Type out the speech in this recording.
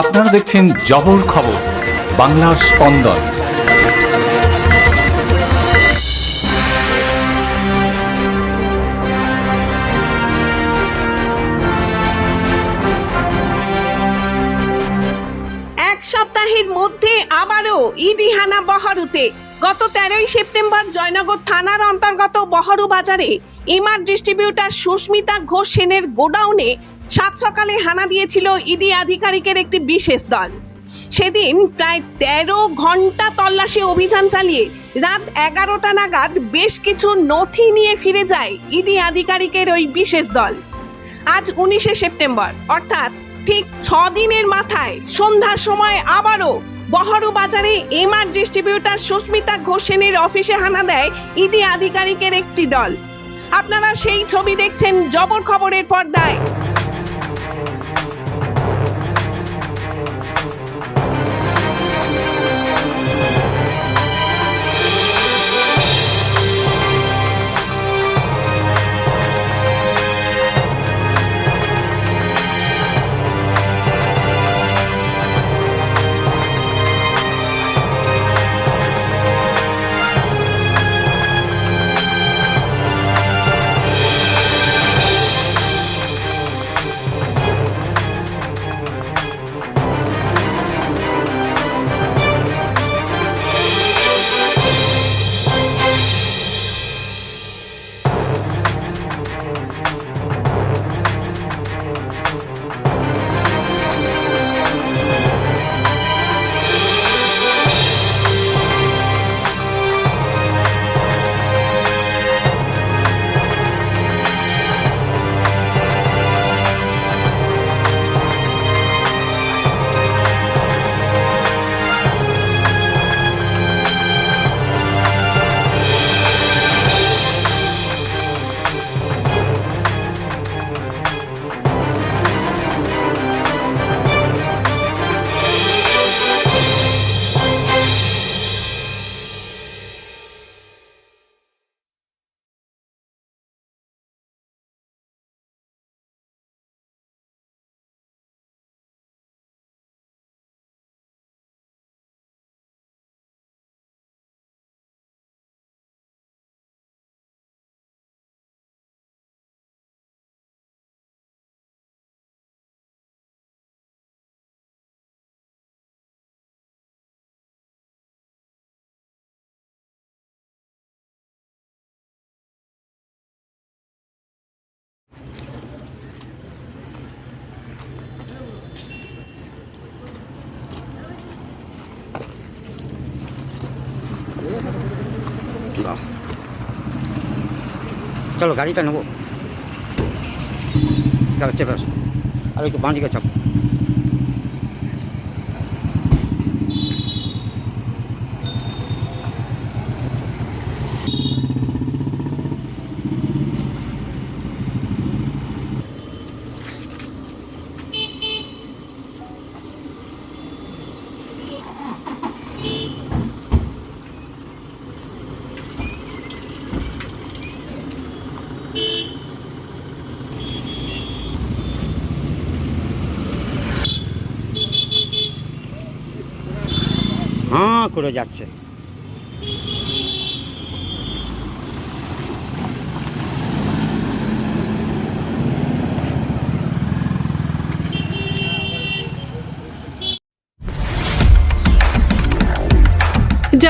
আপনারা দেখছেন জবর খবর, বাংলার স্পন্দন। এক সপ্তাহের মধ্যে আবারও ইদিহানা বহরুতে, গত তেরোই সেপ্টেম্বর জয়নগর থানার অন্তর্গত বহরু বাজারে এমআর ডিস্ট্রিবিউটার সুস্মিতা ঘোষ সেনের গোডাউনে সাত সকালে হানা দিয়েছিল ইডি আধিকারিকের একটি বিশেষ দল। সেদিন প্রায় তেরো ঘণ্টা তল্লাশি অভিযান চালিয়ে রাত এগারোটা নাগাদ বেশ কিছু নথি নিয়ে ফিরে যায় ইডি আধিকারিকের ওই বিশেষ দল। আজ উনিশে সেপ্টেম্বর, অর্থাৎ ঠিক ছ দিনের মাথায় সন্ধ্যার সময় আবারও বহরু বাজারে এমআর ডিস্ট্রিবিউটার সুস্মিতা ঘোষেনের অফিসে হানা দেয় ইডি আধিকারিকের একটি দল। আপনারা সেই ছবি দেখছেন জবর খবরের পর্দায়। চলো গাড়িটা নেব। চলো চেপে আসো আর একটু বাঁ দিকে চাপ। হাঁ করে যাচ্ছে।